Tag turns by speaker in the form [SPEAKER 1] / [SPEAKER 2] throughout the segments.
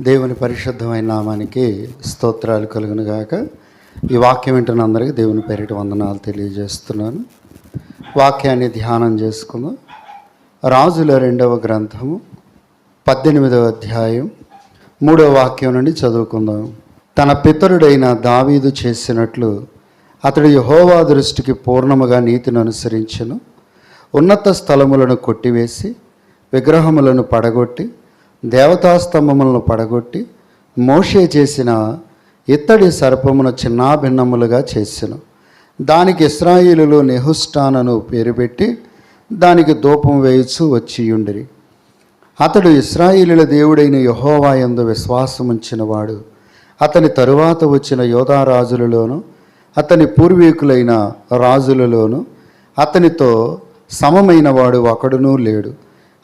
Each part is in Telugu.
[SPEAKER 1] దేవుని పరిశుద్ధమైన నామానికి స్తోత్రాలు కలుగును గాక ఈ వాక్యం వింటున్న అందరికీ దేవుని పేరిట వందనాలు తెలియజేస్తున్నాను. వాక్యాన్ని ధ్యానం చేసుకుందాం. రాజుల రెండవ గ్రంథము పద్దెనిమిదవ అధ్యాయం మూడవ వాక్యం నుండి చదువుకుందాం. తన పితరుడైన దావీదు చేసినట్లు అతడు యహోవా దృష్టికి పూర్ణముగా నీతిని అనుసరించను. ఉన్నత స్థలములను కొట్టివేసి విగ్రహములను పడగొట్టి దేవతాస్తంభములను పడగొట్టి మోషే చేసిన ఇత్తడి సర్పమును చిన్నాభిన్నములుగా చేసెను. దానికి ఇస్రాయిలులో నెహుస్టానను పేరు పెట్టి దానికి ధూపం వేయుచు వచ్చియుండిరి. అతడు ఇస్రాయిలుల దేవుడైన యహోవా యందు విశ్వాసముంచినవాడు. అతని తరువాత వచ్చిన యోధారాజులలోను అతని పూర్వీకులైన రాజులలోను అతనితో సమమైన వాడు ఒకడునూ లేడు.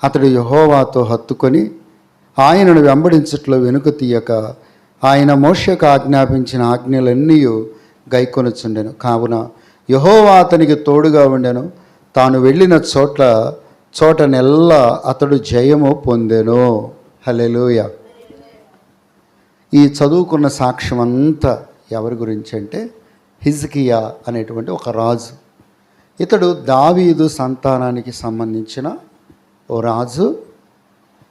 [SPEAKER 1] అతడు యహోవాతో హత్తుకొని ఆయనను వెంబడించట్లో వెనుక తీయక ఆయన మోషకు ఆజ్ఞాపించిన ఆజ్ఞలన్నీ గైకొనుచుండెను. కావున యహోవా అతనికి తోడుగా ఉండెను. తాను వెళ్ళిన చోట్ల చోట నెల్ల అతడు జయము పొందెను. హలెలుయ ఈ చదువుకున్న సాక్ష్యం అంతా ఎవరి గురించి అంటే హిజ్కియా అనేటువంటి ఒక రాజు. ఇతడు దావీదు సంతానానికి సంబంధించిన ఓ రాజు.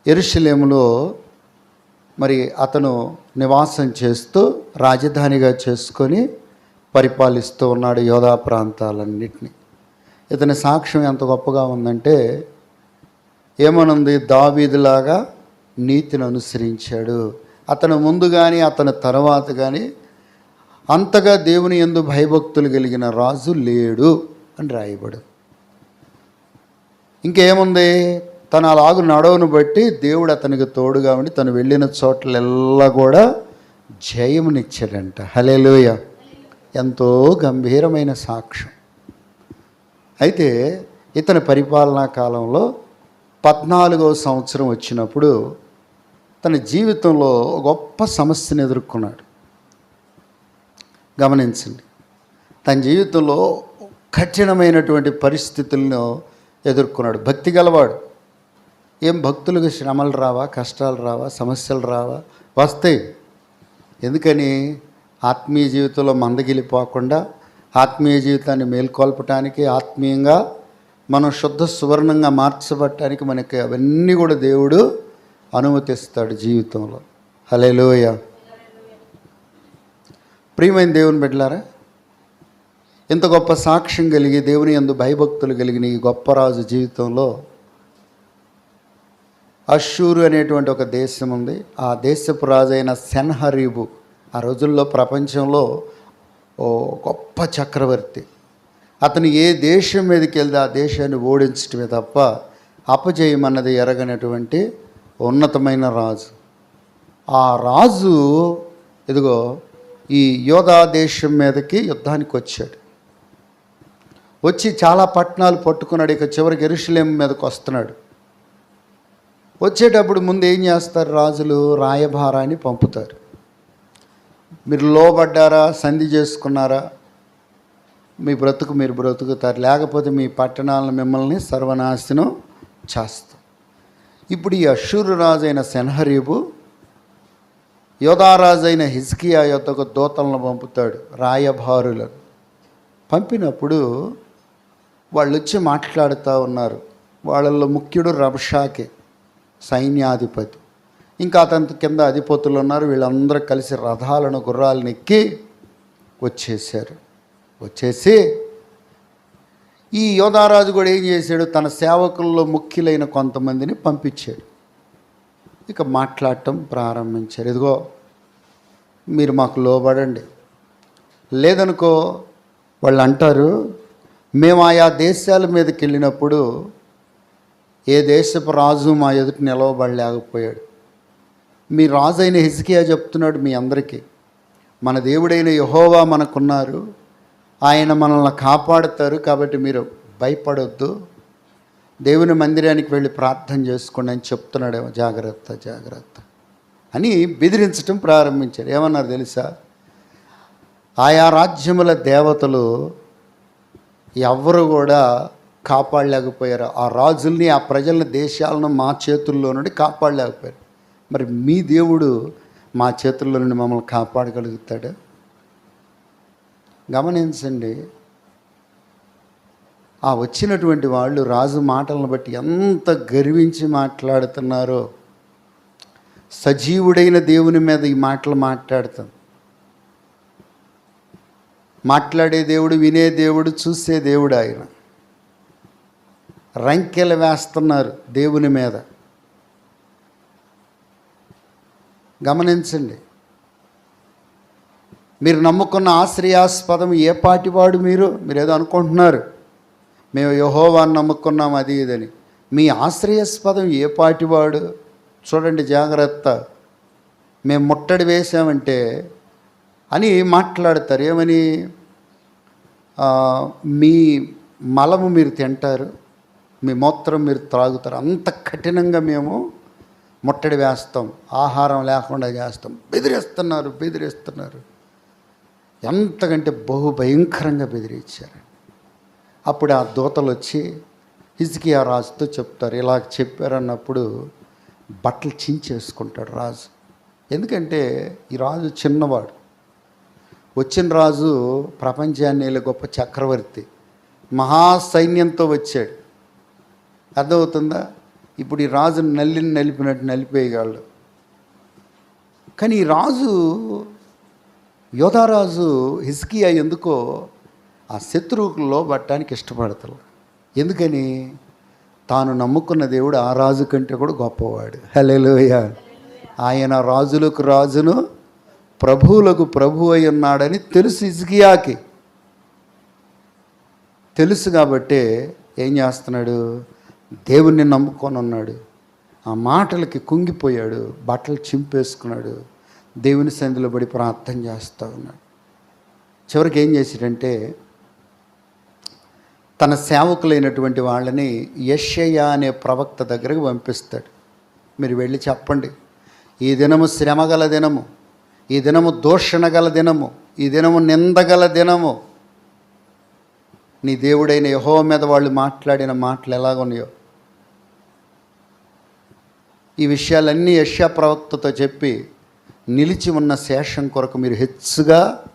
[SPEAKER 1] ఎరుషలేములో మరి అతను నివాసం చేస్తూ రాజధానిగా చేసుకొని పరిపాలిస్తూ ఉన్నాడు యోధా ప్రాంతాలన్నింటినీ. ఇతని సాక్ష్యం ఎంత గొప్పగా ఉందంటే ఏమనుంది? దావీదులాగా నీతిని అనుసరించాడు. అతను ముందు కానీ అతని తర్వాత కానీ అంతగా దేవుని ఎందు భయభక్తులు కలిగిన రాజు లేడు అని రాయబడు. ఇంకేముంది? తన అలాగు నడవను బట్టి దేవుడు అతనికి తోడుగా ఉండి తను వెళ్ళిన చోట్లెల్లా కూడా జయమునిచ్చాడంట. హలేలోయ ఎంతో గంభీరమైన సాక్ష్యం. అయితే ఇతని పరిపాలనా కాలంలో పద్నాలుగవ సంవత్సరం వచ్చినప్పుడు తన జీవితంలో గొప్ప సమస్యను ఎదుర్కొన్నాడు. గమనించండి. తన జీవితంలో కఠినమైనటువంటి పరిస్థితులను ఎదుర్కొన్నాడు. భక్తి గలవాడు. ఏం భక్తులకు శ్రమలు రావా కష్టాలు రావా సమస్యలు రావా? వస్తాయి ఎందుకని ఆత్మీయ జీవితంలో మందగిలిపోకుండా ఆత్మీయ జీవితాన్ని మేల్కొల్పటానికి ఆత్మీయంగా మనం శుద్ధ సువర్ణంగా మార్చబట్టడానికి మనకి అవన్నీ కూడా దేవుడు అనుమతిస్తాడు జీవితంలో. హలేలోయ ప్రియమైన దేవుని బిడ్డలారా ఇంత గొప్ప సాక్ష్యం కలిగి దేవుని ఎందు భయభక్తులు కలిగిన ఈ గొప్ప రాజు జీవితంలో అషూరు అనేటువంటి ఒక దేశం ఉంది. ఆ దేశపు రాజు అయిన సెన్హరీబు ఆ రోజుల్లో ప్రపంచంలో ఓ గొప్ప చక్రవర్తి. అతను ఏ దేశం మీదకి వెళ్తే ఆ దేశాన్ని ఓడించటమే తప్ప అపజయమన్నది ఎరగనటువంటి ఉన్నతమైన రాజు. ఆ రాజు ఇదిగో ఈ యోధా దేశం మీదకి యుద్ధానికి వచ్చాడు. వచ్చి చాలా పట్టణాలు పట్టుకున్నాడు. ఇక చివరికి ఎరుషులేం మీదకి వస్తున్నాడు. వచ్చేటప్పుడు ముందు ఏం చేస్తారు రాజులు? రాయభారాన్ని పంపుతారు. మీరు లోబడ్డారా? సంధి చేసుకున్నారా? మీ బ్రతుకు మీరు బ్రతుకుతారు. లేకపోతే మీ పట్టణాలను మిమ్మల్ని సర్వనాశనం చేస్తాం ఇప్పుడు ఈ అషూరు రాజు అయిన సెన్హరీబు యోధారాజు అయిన హిజ్కియా యొక్క దూతలను పంపుతాడు రాయభారులను. పంపినప్పుడు వాళ్ళు వచ్చి మాట్లాడుతూ ఉన్నారు. వాళ్ళల్లో ముఖ్యుడు రబ్షాకే. సైన్యాధిపతి. ఇంకా అతని కింద అధిపతులు ఉన్నారు. వీళ్ళందరూ కలిసి రథాలను గుర్రాలను ఎక్కి వచ్చేసారు వచ్చేసి ఈ యోధారాజు కూడా ఏం చేశాడు? తన సేవకుల్లో ముఖ్యులైన కొంతమందిని పంపించాడు. ఇక మాట్లాడటం ప్రారంభించారు. ఇదిగో మీరు మాకు లోబడండి. లేదనుకో వాళ్ళు అంటారు మేము ఆయా దేశాల మీదకి వెళ్ళినప్పుడు ఏ దేశపు రాజు మా ఎదుటి నిలవబడలేకపోయాడు. మీ రాజు అయిన హిజ్కియా చెప్తున్నాడు మీ అందరికీ మన దేవుడైన యహోవా మనకున్నారు ఆయన మనల్ని కాపాడుతారు కాబట్టి మీరు భయపడొద్దు. దేవుని మందిరానికి వెళ్ళి ప్రార్థన చేసుకోండి అని చెప్తున్నాడేమో జాగ్రత్త జాగ్రత్త అని బెదిరించటం ప్రారంభించారు ఏమన్నారు తెలుసా? ఆయా రాజ్యముల దేవతలు ఎవరు కూడా కాపాడలేకపోయారు. ఆ రాజుల్ని ఆ ప్రజల దేశాలను మా చేతుల్లో నుండి కాపాడలేకపోయారు. మరి మీ దేవుడు మా చేతుల్లో నుండి మమ్మల్ని కాపాడగలుగుతాడు? గమనించండి. ఆ వచ్చినటువంటి వాళ్ళు రాజు మాటలను బట్టి ఎంత గర్వించి మాట్లాడుతున్నారో. సజీవుడైన దేవుని మీద ఈ మాటలు మాట్లాడతాం. మాట్లాడే దేవుడు వినే దేవుడు చూసే దేవుడు ఆయన. రంకెలు వేస్తున్నారు దేవుని మీద. గమనించండి. మీరు నమ్ముకున్న ఆశ్రయాస్పదం ఏ పాటివాడు మీరు మీరు? ఏదో అనుకుంటున్నారు. మేము యహోవాన్ని నమ్ముకున్నాం అది ఇదని. మీ ఆశ్రయాస్పదం ఏ పాటివాడు చూడండి జాగ్రత్త. మేము ముట్టడి వేసామంటే అని మాట్లాడతారు. ఏమని? మీ మలము మీరు తింటారు. మీ మూత్రం మీరు త్రాగుతారు. అంత కఠినంగా మేము ముట్టడి వేస్తాం. ఆహారం లేకుండా చేస్తాం బెదిరిస్తున్నారు బెదిరిస్తున్నారు. ఎంతకంటే బహు భయంకరంగా బెదిరించారు అప్పుడు ఆ దూతలు వచ్చి హిజ్కియా రాజుతో చెప్తారు. ఇలా చెప్పారన్నప్పుడు బట్టలు చించేసుకుంటాడు రాజు. ఎందుకంటే ఈ రాజు చిన్నవాడు. వచ్చిన రాజు ప్రపంచాన్ని గొప్ప చక్రవర్తి. మహాసైన్యంతో వచ్చాడు. అర్థమవుతుందా? ఇప్పుడు ఈ రాజును నల్లిని నలిపినట్టు నలిపేయగలడు కానీ ఈ రాజు యోధారాజు హిస్కియా ఎందుకో ఆ శత్రువుకు లోబట్టడానికి ఇష్టపడతాడు ఎందుకని? తాను నమ్ముకున్న దేవుడు ఆ రాజు కంటే కూడా గొప్పవాడు. హలేలోయ ఆయన రాజులకు రాజును ప్రభువులకు ప్రభు అయి ఉన్నాడని తెలుసు ఇజ్గియాకి తెలుసు కాబట్టే ఏం చేస్తున్నాడు? దేవుణ్ణి నమ్ముకొని ఉన్నాడు ఆ మాటలకి కుంగిపోయాడు బట్టలు చింపేసుకున్నాడు దేవుని సంధిలో పడి ప్రార్థన చేస్తూ ఉన్నాడు. చివరికి ఏం చేశాడంటే తన సేవకులైనటువంటి వాళ్ళని యషయ్య అనే ప్రవక్త దగ్గరకు పంపిస్తాడు. మీరు వెళ్ళి చెప్పండి. ఈ దినము శ్రమగల దినము ఈ దినము దూషణ గల దినము ఈ దినము నిందగల దినము. నీ దేవుడైన యహో మీద వాళ్ళు మాట్లాడిన మాటలు ఎలాగున్నాయో ఈ విషయాలన్నీ యష్యా ప్రవక్తతో చెప్పి నిలిచి ఉన్న శేషం కొరకు మీరు హెచ్చుగా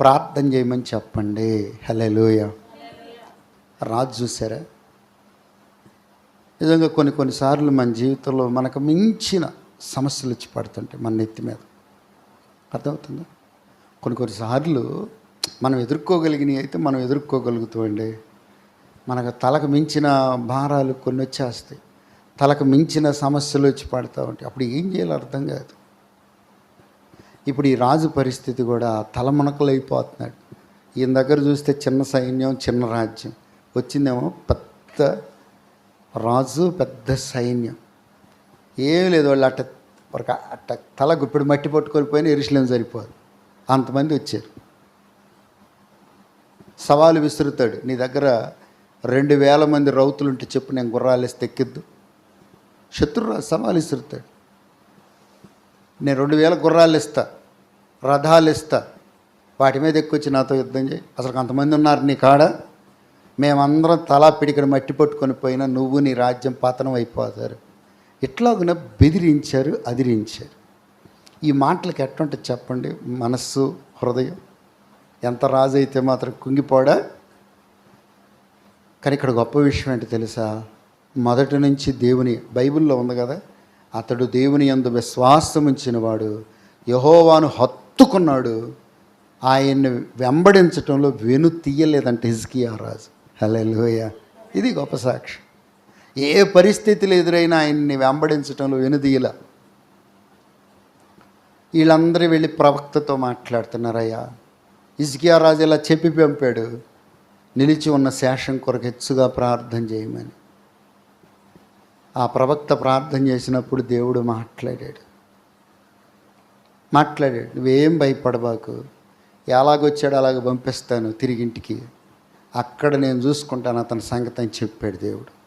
[SPEAKER 1] ప్రార్థన చేయమని చెప్పండి. హలోయ రాజు చూసారా? నిజంగా కొన్ని కొన్నిసార్లు మన జీవితంలో మనకు మించిన సమస్యలు వచ్చి పడుతుంటాయి మన నెత్తి మీద. అర్థమవుతుందా? కొన్ని కొన్నిసార్లు మనం ఎదుర్కోగలిగినవి అయితే మనం ఎదుర్కోగలుగుతామండి. మనకు తలకు మించిన భారాలు కొన్ని వచ్చేస్తాయి. తలకు మించిన సమస్యలు వచ్చి పడతా ఉంటాయి. అప్పుడు ఏం చేయాలో అర్థం కాదు. ఇప్పుడు ఈ రాజు పరిస్థితి కూడా తలమునకలు అయిపోతున్నాడు ఈయన దగ్గర చూస్తే చిన్న సైన్యం చిన్న రాజ్యం. వచ్చిందేమో పెద్ద రాజు పెద్ద సైన్యం. ఏం లేదు వాళ్ళు అట్ట వరకు అట్ట తల గుప్పిడి మట్టి పట్టుకొని పోయిన ఎరుసలేం సరిపోదు. అంతమంది వచ్చారు. సవాలు విసురుతాడు. నీ దగ్గర రెండు వేల మంది రౌతులు ఉంటే చెప్పు నేను గుర్రాలు వేసి తెక్కిద్దు. శత్రురాజు సవాలు నేను రెండు వేల గుర్రాలు ఇస్తా రథాలు ఇస్తా వాటి మీద ఎక్కువచ్చి నాతో యుద్ధం చేయి. అసలు కొంతమంది ఉన్నారు నీ కాడ. మేమందరం తలా పిడికిన మట్టి పట్టుకొని పోయినా నువ్వు నీ రాజ్యం పతనం అయిపోతారు. ఇట్లాగున బెదిరించారు అదిరించారు. ఈ మాటలకు ఎట్టుంటే చెప్పండి? మనస్సు హృదయం. ఎంత రాజు అయితే మాత్రం కుంగిపోడా? కానీ ఇక్కడ గొప్ప విషయం ఏంటి తెలుసా? మొదటి నుంచి దేవుని బైబిల్లో ఉంది కదా అతడు దేవుని అందు విశ్వాసం ఉంచినవాడు యహోవాను హత్తుకున్నాడు ఆయన్ని వెంబడించటంలో వెను తీయలేదంటే హిజ్కియా రాజు. హలోయ ఇది గొప్ప సాక్షి ఏ పరిస్థితులు ఎదురైనా ఆయన్ని వెంబడించటంలో వెనుదీయల వీళ్ళందరూ వెళ్ళి ప్రవక్తతో మాట్లాడుతున్నారయ్యా ఇజ్కియా రాజు ఇలా చెప్పి పంపాడు నిలిచి ఉన్న శేషం కొరకు హెచ్చుగా ప్రార్థన చేయమని. ఆ ప్రవక్త ప్రార్థన చేసినప్పుడు దేవుడు మాట్లాడాడు. మాట్లాడాడు. నువ్వేం భయపడబాకు. ఎలాగొచ్చాడు అలాగ పంపిస్తాను తిరిగి ఇంటికి అక్కడ నేను చూసుకుంటాను అతని సంగతి అని చెప్పాడు దేవుడు.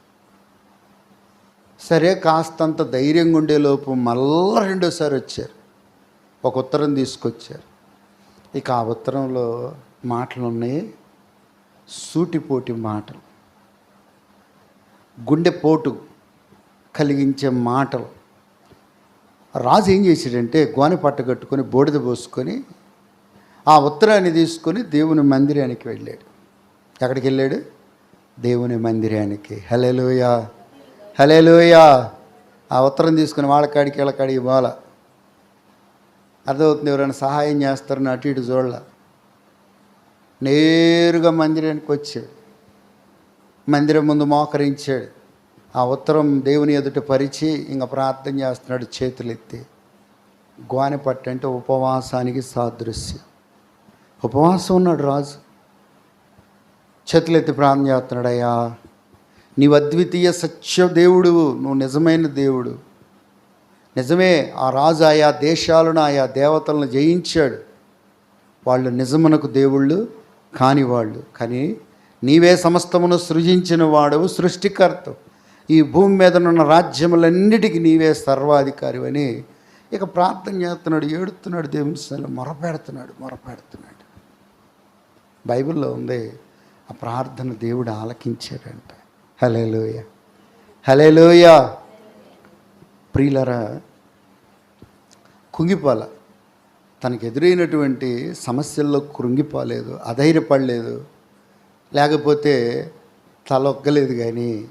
[SPEAKER 1] సరే కాస్తంత ధైర్యంగా ఉండేలోపు మళ్ళా రెండోసారి వచ్చారు. ఒక ఉత్తరం తీసుకొచ్చారు. ఇక ఆ ఉత్తరంలో మాటలు ఉన్నాయి సూటిపోటి మాటలు. గుండెపోటు కలిగించే మాటలు. రాజు ఏం చేశాడంటే గోనె పట్ట కట్టుకొని బోడిద పోసుకొని ఆ ఉత్తరాన్ని తీసుకొని దేవుని మందిరానికి వెళ్ళాడు. ఎక్కడికి వెళ్ళాడు? దేవుని మందిరానికి. హలేలోయ హలేలోయ ఆ ఉత్తరం తీసుకుని వాళ్ళ కాడికి వీళ్ళ కాడికి పోల అర్థమవుతుంది ఎవరైనా సహాయం చేస్తారని అటు ఇటు చూడాల. నేరుగా మందిరానికి వచ్చాడు. మందిరం ముందు మోకరించాడు. ఆ ఉత్తరం దేవుని ఎదుట పరిచి ఇంకా ప్రార్థన చేస్తున్నాడు చేతులెత్తి. ఎత్తి అంటే ఉపవాసానికి సాదృశ్యం. ఉపవాసం ఉన్నాడు రాజు. చేతులెత్తి ప్రార్థన చేస్తున్నాడు అయ్యా నీవు అద్వితీయ సత్య దేవుడు నువ్వు నిజమైన దేవుడు. నిజమే ఆ రాజు ఆయా దేశాలను ఆయా దేవతలను జయించాడు. వాళ్ళు నిజమునకు దేవుళ్ళు కాని వాళ్ళు కానీ నీవే సమస్తమును సృజించిన వాడవు సృష్టికర్త ఈ భూమి మీద ఉన్న రాజ్యములన్నిటికీ నీవే సర్వాధికారి అని ఇక ప్రార్థన చేస్తున్నాడు ఏడుతున్నాడు దేవుని సన్నిధిలో మొరపెడుతున్నాడు మొరపెడుతున్నాడు. బైబిల్లో ఉంది ఆ ప్రార్థన దేవుడు ఆలకించాడంట. హలేలోయ హలేలోయ ప్రియులరా కుంగిపోల. తనకు ఎదురైనటువంటి సమస్యల్లో కృంగిపోలేదు అధైర్యపడలేదు. లేకపోతే తలొక్కలేదు కానీ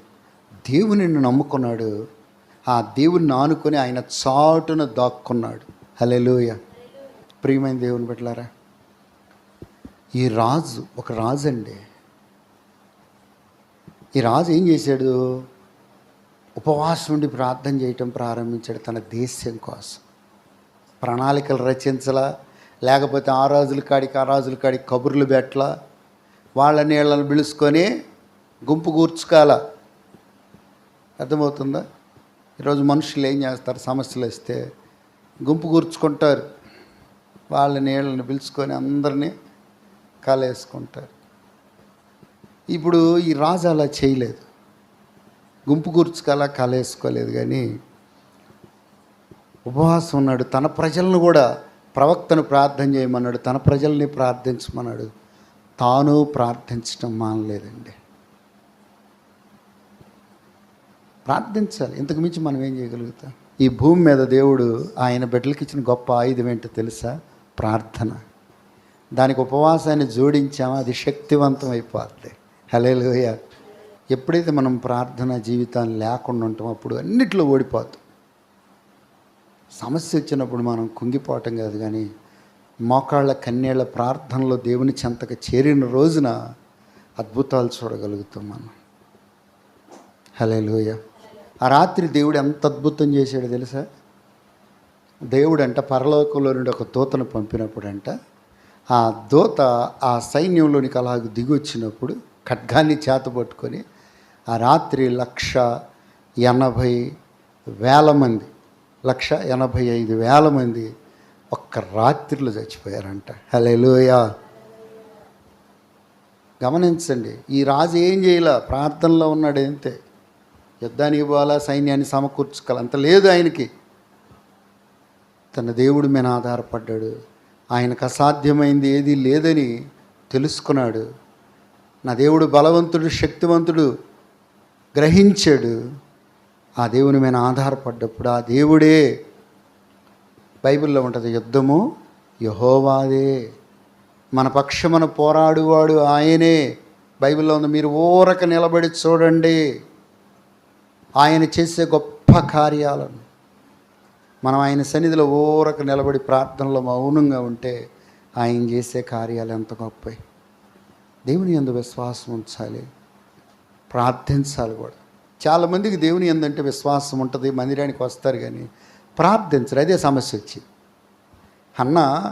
[SPEAKER 1] దేవునిని నమ్ముకున్నాడు. ఆ దేవుని ఆనుకొని ఆయన చాటున దాక్కున్నాడు. హలెలోయ ప్రియమైన దేవుని పెట్టలారా ఈ రాజు ఒక రాజు అండి ఈ రాజు ఏం చేశాడు? ఉపవాసం ఉండి ప్రార్థన చేయటం ప్రారంభించాడు తన దేశం కోసం. ప్రణాళికలు రచించలా లేకపోతే ఆ రాజుల కాడికి ఆ రాజుల కాడికి కబుర్లు పెట్టలా వాళ్ళ నీళ్ళని పిలుచుకొని గుంపు కూర్చుకోవాల. అర్థమవుతుందా? ఈరోజు మనుషులు ఏం చేస్తారు? సమస్యలు వస్తే గుంపు కూర్చుకుంటారు. వాళ్ళ నీళ్ళని పిలుచుకొని అందరినీ కాలేసుకుంటారు. ఇప్పుడు ఈ రాజు అలా చేయలేదు. గుంపు కూర్చుకలా కాలేసుకోలేదు కానీ ఉపవాసం ఉన్నాడు. తన ప్రజలను కూడా ప్రవక్తను ప్రార్థన చేయమన్నాడు. తన ప్రజల్ని ప్రార్థించమన్నాడు. తాను ప్రార్థించడం మానలేదండి. ప్రార్థించాలి. ఇంతకు మించి మనం ఏం చేయగలుగుతాం? ఈ భూమి మీద దేవుడు ఆయన బిడ్డలకి ఇచ్చిన గొప్ప ఆయుధం ఏంటో తెలుసా? ప్రార్థన. దానికి ఉపవాసాన్ని జోడించామో? అది శక్తివంతం అయిపోద్ది హలేలుయ ఎప్పుడైతే మనం ప్రార్థన జీవితాన్ని లేకుండా ఉంటామో అప్పుడు అన్నిట్లో ఓడిపోతాం సమస్య వచ్చినప్పుడు మనం కుంగిపోవటం కాదు కానీ మోకాళ్ళ కన్నీళ్ళ ప్రార్థనలో దేవుని చెంతకు చేరిన రోజున అద్భుతాలు చూడగలుగుతాం మనం. హలేలుయ ఆ రాత్రి దేవుడు ఎంత అద్భుతం చేశాడు తెలుసా? దేవుడు అంట పరలోకంలో నుండి ఒక దూతను పంపినప్పుడు అంట ఆ దూత ఆ సైన్యంలోనికి అలాగ దిగొచ్చినప్పుడు ఖడ్గాన్ని చేత పట్టుకొని ఆ రాత్రి లక్ష ఎనభై వేల మంది లక్ష ఎనభై ఐదు వేల మంది ఒక్క రాత్రిలో చచ్చిపోయారంట. హలోయా గమనించండి ఈ రాజు ఏం చేయాల? ప్రార్థనలో ఉన్నాడు అంతే. యుద్ధానికి పోవాలా సైన్యాన్ని సమకూర్చుకోవాలి? అంత లేదు ఆయనకి. తన దేవుడి మీద ఆధారపడ్డాడు. ఆయనకు అసాధ్యమైంది ఏది లేదని తెలుసుకున్నాడు. నా దేవుడు బలవంతుడు శక్తివంతుడు గ్రహించాడు. ఆ దేవుని మీద ఆధారపడ్డప్పుడు ఆ దేవుడే బైబిల్లో ఉంటుంది యుద్ధము యహోవాదే. మన పక్షమున పోరాడువాడు ఆయనే. బైబిల్లో ఉంది మీరు ఊరక నిలబడి చూడండి. ఆయన చేసే గొప్ప కార్యాలను. మనం ఆయన సన్నిధిలో ఊరక నిలబడి ప్రార్థనలో మౌనంగా ఉంటే ఆయన చేసే కార్యాలు ఎంత గొప్పవి. దేవుని ఎందు విశ్వాసం ఉంచాలి. ప్రార్థించాలి కూడా. చాలామందికి దేవుని ఎందంటే విశ్వాసం ఉంటుంది మందిరానికి వస్తారు కానీ ప్రార్థించరు. అదే సమస్య వచ్చి. అన్న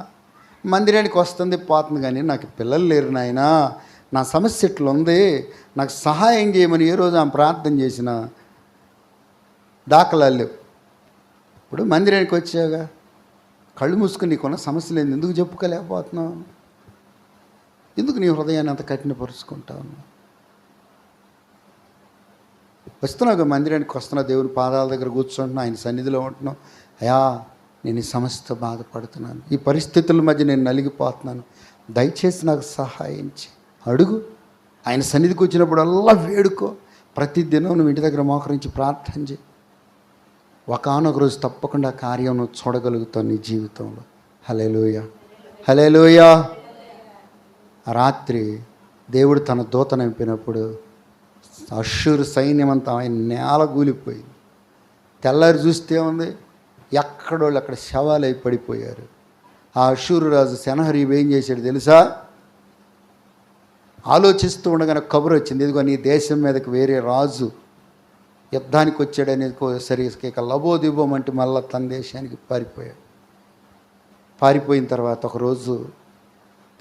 [SPEAKER 1] మందిరానికి వస్తుంది పోతుంది కానీ నాకు పిల్లలు లేరు నాయన. నా సమస్య ఇట్లా ఉంది నాకు సహాయం చేయమని ఏ రోజు ఆమె ప్రార్థన చేసినా దాఖలాలు లేవు. ఇప్పుడు మందిరానికి వచ్చాగా కళ్ళు మూసుకుని నీకున్న సమస్య లేదు ఎందుకు చెప్పుకోలేకపోతున్నావు? ఎందుకు నీ హృదయాన్ని అంత కఠినపరుచుకుంటావు? వస్తున్నావు మందిరానికి వస్తున్నా దేవుని పాదాల దగ్గర కూర్చుంటున్నా ఆయన సన్నిధిలో ఉంటున్నావు. అయా నేను ఈ సమస్యతో బాధపడుతున్నాను. ఈ పరిస్థితుల మధ్య నేను నలిగిపోతున్నాను. దయచేసి నాకు సహాయించి అడుగు. ఆయన సన్నిధికి వచ్చినప్పుడల్లా వేడుకో. ప్రతిదినం నువ్వు ఇంటి దగ్గర మోకరించి ప్రార్థన చేయి. ఒకనొక రోజు తప్పకుండా కార్యం నువ్వు చూడగలుగుతావు నీ జీవితంలో. హలేలుయ హలేలుయ రాత్రి దేవుడు తన దూత నింపినప్పుడు అశ్షూరు సైన్యం అంతా ఆయన నేల కూలిపోయింది. తెల్లారి చూస్తే ఉంది ఎక్కడోళ్ళు అక్కడ శవాలై పడిపోయారు. ఆ అశ్షూరు రాజు శనహరీబ్ ఏం చేశాడు తెలుసా? ఆలోచిస్తూ ఉండగానే కబురు వచ్చింది. ఇదిగో నీ దేశం మీదకి వేరే రాజు యుద్ధానికి వచ్చాడనేది సరే ఇక లబోదిబోమంటే మళ్ళీ తన దేశానికి పారిపోయాడు. పారిపోయిన తర్వాత ఒకరోజు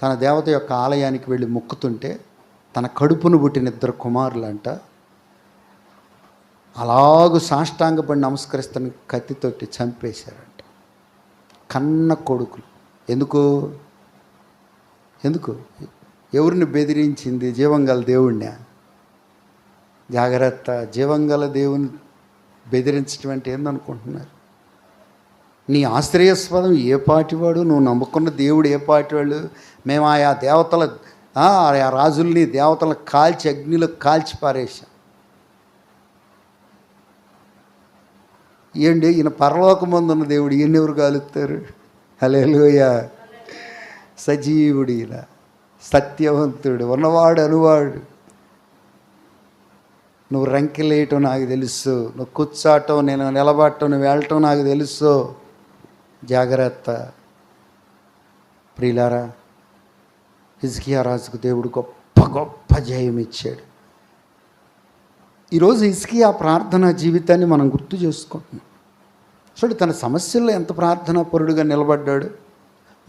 [SPEAKER 1] తన దేవత యొక్క ఆలయానికి వెళ్ళి మొక్కుతుంటే తన కడుపును పుట్టిన ఇద్దరు కుమారులంట అలాగూ సాష్టాంగపడి నమస్కరిస్తున్న కత్తితోటి చంపేశారంట. కన్న కొడుకులు. ఎందుకు? ఎందుకు? ఎవరిని బెదిరించింది? జీవంగల దేవుణ్ణి? జాగ్రత్త. జీవంగల దేవుని బెదిరించడం అంటే ఏందనుకుంటున్నారు? నీ ఆశ్రయస్పదం ఏ పాటివాడు? నువ్వు నమ్ముకున్న దేవుడు ఏ పాటివాడు? మేము ఆయా దేవతల ఆ ఆయా రాజుల్ని దేవతలను కాల్చి అగ్నిలో కాల్చి పారేశాం. ఏంటి? ఈయన పరలోకమందు ఉన్న దేవుడు ఈయన ఎవరు కాలుస్తారు హలేలుయ సజీవుడు ఈయన. సత్యవంతుడు ఉన్నవాడు అనువాడు. నువ్వు రంకిలేయటం నాకు తెలుసు. నువ్వు కూర్చోటం నేను నిలబడటం నువ్వు వెళ్ళటం నాకు తెలుసు. జాగ్రత్త. ప్రియులారా హిజ్కియా రాజుకు దేవుడు గొప్ప గొప్ప జయం ఇచ్చాడు. ఈరోజు హిజ్కియా ప్రార్థనా జీవితాన్ని మనం గుర్తు చేసుకుంటున్నాం. చూడు తన సమస్యల్లో ఎంత ప్రార్థనా పరుడుగా నిలబడ్డాడు.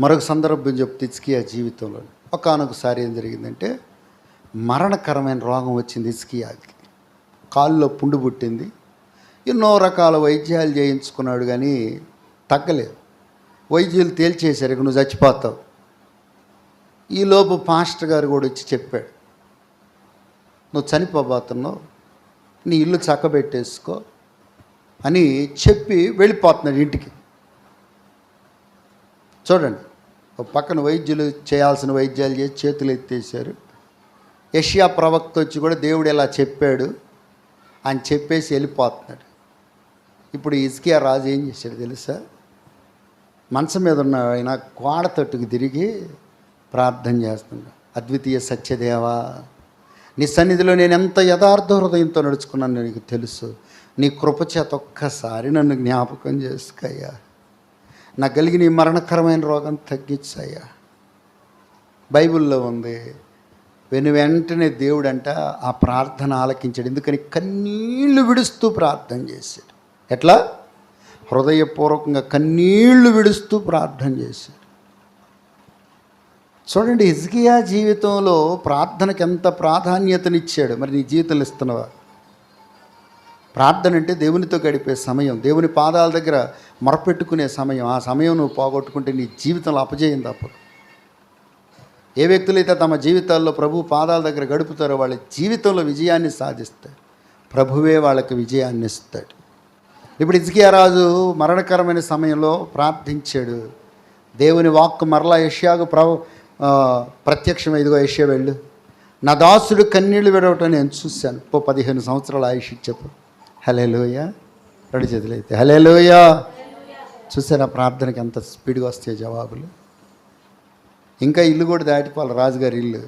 [SPEAKER 1] మరొక సందర్భం చెప్తే ఇస్కియా జీవితంలో ఒకనొకసారి ఏం జరిగిందంటే మరణకరమైన రోగం వచ్చింది ఇస్కియాకి కాళ్ళలో పుండు పుట్టింది. ఎన్నో రకాల వైద్యాలు చేయించుకున్నాడు కానీ తగ్గలేదు. వైద్యులు తేల్చేశారు ఇక నువ్వు చచ్చిపోతావు. ఈలోపు పాస్టర్ గారు కూడా వచ్చి చెప్పాడు నువ్వు చనిపోబోతున్నావు నీ ఇల్లు చక్కబెట్టేసుకో అని చెప్పి వెళ్ళిపోతున్నాడు ఇంటికి. చూడండి ఒక పక్కన వైద్యులు చేయాల్సిన వైద్యాలు చేసి చేతులు ఎత్తేసారు యష్యా ప్రవక్త వచ్చి కూడా దేవుడు ఇలా చెప్పాడు అని చెప్పేసి వెళ్ళిపోతున్నాడు. ఇప్పుడు ఇజ్కియా రాజు ఏం చేశాడు తెలుసా? మనసు మీద ఉన్న ఆయన కోడ తట్టుకు తిరిగి ప్రార్థన చేస్తున్నాడు. అద్వితీయ సత్యదేవా నీ సన్నిధిలో నేను ఎంత యథార్థ హృదయంతో నడుచుకున్నాను నీకు తెలుసు. నీ కృపచేత ఒక్కసారి నన్ను జ్ఞాపకం చేసుకయ్యా. నాకు కలిగిన ఈ మరణకరమైన రోగం తగ్గించయ్యా. బైబిల్లో ఉంది వెను వెంటనే దేవుడంట ఆ ప్రార్థన ఆలకించాడు. ఎందుకని కన్నీళ్ళు విడుస్తూ ప్రార్థన చేశాడు. ఎట్లా? హృదయపూర్వకంగా కన్నీళ్ళు విడుస్తూ ప్రార్థన చేశాడు. చూడండి హిజ్కియా జీవితంలో ప్రార్థనకి ఎంత ప్రాధాన్యతనిచ్చాడు. మరి నీ జీవితంలో ఇస్తున్నావా? ప్రార్థన అంటే దేవునితో గడిపే సమయం దేవుని పాదాల దగ్గర మొరపెట్టుకునే సమయం. ఆ సమయం నువ్వు పోగొట్టుకుంటే నీ జీవితంలో అపజయం తప్పదు. ఏ వ్యక్తులైతే తమ జీవితాల్లో ప్రభు పాదాల దగ్గర గడుపుతారో వాళ్ళ జీవితంలో విజయాన్ని సాధిస్తారు ప్రభువే వాళ్ళకి విజయాన్ని ఇస్తాడు. ఇప్పుడు ఇజ్కియా రాజు మరణకరమైన సమయంలో ప్రార్థించాడు. దేవుని వాక్కు మరలా యష్యాకు ప్ర ప్రత్యక్షం ఇదిగో యష్యా వెళ్ళు. నా దాసుడు కన్నీళ్ళు విడవటం నేను చూశాను. ఓ పదిహేను సంవత్సరాల ఆయుష్ చెప్పు హలే లోయ రెండు చేతులైతే హలే లోయ చూసారా ప్రార్థనకి ఎంత స్పీడ్గా వస్తాయి జవాబులు? ఇంకా ఇల్లు కూడా దాటిపోవాలి రాజుగారి ఇల్లు.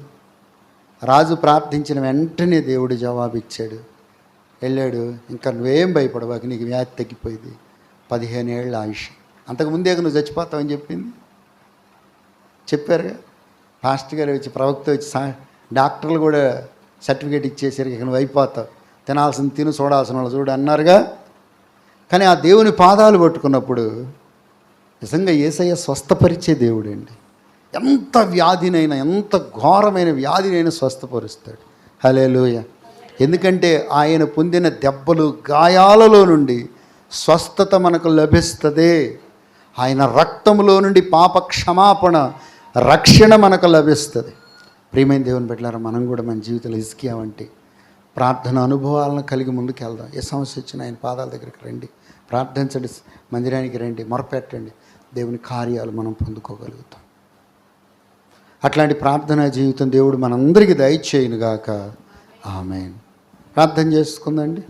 [SPEAKER 1] రాజు ప్రార్థించిన వెంటనే దేవుడు జవాబు ఇచ్చాడు వెళ్ళాడు. ఇంకా నువ్వేం భయపడవాక నీకు వ్యాధి తగ్గిపోయింది. పదిహేను ఏళ్ళ ఆయుష్. అంతకుముందే నువ్వు చచ్చిపోతావని చెప్పింది. చెప్పారుగా? పాస్టర్ గారు వచ్చి ప్రవక్త వచ్చి సా డాక్టర్లు కూడా సర్టిఫికేట్ ఇచ్చేసరికి ఇక నువ్వు అయిపోతావు. తినాల్సిన తిను చూడాల్సిన వాళ్ళు చూడు అన్నారుగా. కానీ ఆ దేవుని పాదాలు పట్టుకున్నప్పుడు నిజంగా ఏసయ్య స్వస్థపరిచే దేవుడండి. ఎంత వ్యాధినైనా ఎంత ఘోరమైన వ్యాధినైనా స్వస్థపరుస్తాడు. హలేలుయ ఎందుకంటే ఆయన పొందిన దెబ్బలు గాయాలలో నుండి స్వస్థత మనకు లభిస్తుంది. ఆయన రక్తంలో నుండి పాప క్షమాపణ రక్షణ మనకు లభిస్తుంది. ప్రియమైన దేవుని పెట్టారా మనం కూడా మన జీవితంలో ఇసుకామంటే ప్రార్థన అనుభవాలను కలిగి ముందుకు వెళ్దాం ఏ సమస్య వచ్చినా ఆయన పాదాల దగ్గరికి రండి. ప్రార్థించండి మందిరానికి రండి మొరపెట్టండి. దేవుని కార్యాలు మనం పొందుకోగలుగుతాం. అట్లాంటి ప్రార్థనా జీవితం దేవుడు మనందరికీ దయచేయునుగాక. ఆమె ప్రార్థన చేసుకుందండి